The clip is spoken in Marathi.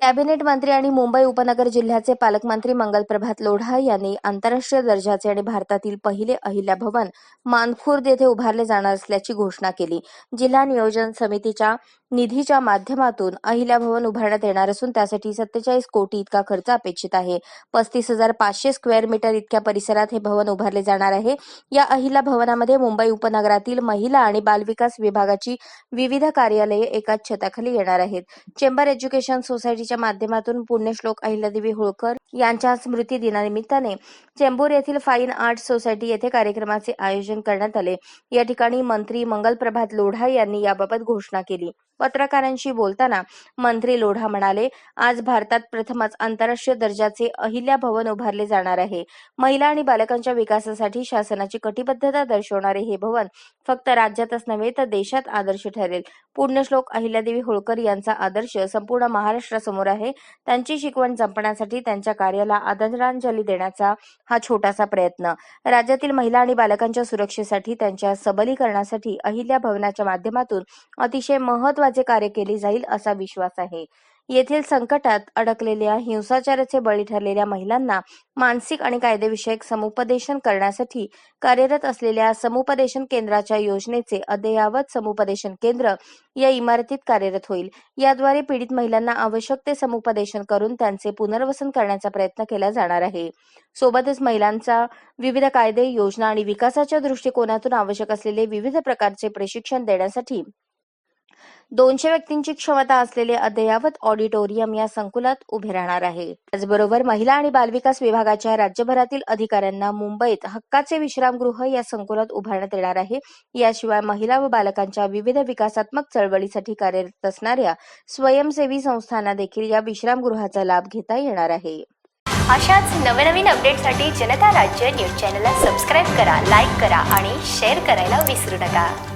कॅबिनेट मंत्री आणि मुंबई उपनगर जिल्ह्याचे पालकमंत्री मंगलप्रभात लोढा यांनी आंतरराष्ट्रीय दर्जाचे आणि भारतातील पहिले अहिल्या भवन मानखुर्द येथे उभारले जाणार असल्याची घोषणा केली. जिल्हा नियोजन समितीच्या निधीच्या माध्यमातून अहिल्या भवन उभारण्यात येणार असून त्यासाठी सत्तेचाळीस कोटी इतका खर्च अपेक्षित आहे. पस्तीस हजार पाचशे स्क्वेअर मीटर इतक्या परिसरात हे भवन उभारले जाणार आहे. या अहिल्या भवनामध्ये मुंबई उपनगरातील महिला आणि बालविकास विभागाची विविध कार्यालये एकाच छताखाली येणार आहेत. चेंबर एज्युकेशन सोसायटी सोसायटीच्या माध्यमातून पुण्यश्लोक अहिल्यादेवी होळकर यांच्या स्मृती दिनानिमित्ताने चेंबूर येथील फाईन आर्ट सोसायटी येथे कार्यक्रमाचे आयोजन करण्यात आले. या ठिकाणी मंत्री मंगल प्रभात लोढा यांनी याबाबत घोषणा केली. पत्रकारांशी बोलताना मंत्री लोढा म्हणाले आज भारतात प्रथमच आंतरराष्ट्रीय दर्जाचे अहिल्या भवन उभारले जाणार आहे. महिला आणि बालकांच्या विकासासाठी शासनाची कटिबद्धता दर्शवणारे हे भवन फक्त राज्यातच नव्हे तर देशात आदर्श ठरेल. पुण्यश्लोक अहिल्यादेवी होळकर यांचा आदर्श संपूर्ण महाराष्ट्रासमोर आहे. त्यांची शिकवण जपण्यासाठी त्यांच्या कार्याला आदरांजली देण्याचा हा छोटासा प्रयत्न. राज्यातील महिला आणि बालकांच्या सुरक्षेसाठी त्यांच्या सबलीकरणासाठी अहिल्या भवनाच्या माध्यमातून अतिशय महत्त्वाचे कार्य केले जाईल असा विश्वास आहे. येथील संकटात अडकलेल्या हिंसाचाराचे बळी ठरलेल्या महिलांना मानसिक आणि कायदेविषयक समुपदेशन करण्यासाठी कार्यरत असलेल्या समुपदेशन केंद्राच्या योजनेचे अद्ययावत समुपदेशन केंद्र या इमारतीत कार्यरत होईल. याद्वारे पीडित महिलांना आवश्यक ते समुपदेशन करून त्यांचे पुनर्वसन करण्याचा प्रयत्न केला जाणार आहे. सोबतच महिलांचा विविध कायदे योजना आणि विकासाच्या दृष्टिकोनातून आवश्यक असलेले विविध प्रकारचे प्रशिक्षण देण्यासाठी दोनशे व्यक्तींची क्षमता असलेले अद्ययावत ऑडिटोरियम या संकुलात उभे राहणार आहे. त्याचबरोबर महिला आणि बालविकास विभागाच्या राज्यभरातील अधिकाऱ्यांना मुंबईत हक्काचे विश्रामगृह या संकुलात उभारण्यात येणार आहे. याशिवाय महिला व बालकांच्या विविध विकासात्मक चळवळीसाठी कार्यरत असणाऱ्या स्वयंसेवी संस्थांना देखील या विश्रामगृहाचा लाभ घेता येणार आहे. अशाच नवनवीन अपडेटसाठी जनता राज्य न्यूज चॅनलला सबस्क्राईब करा लाईक करा आणि शेअर करायला विसरू नका.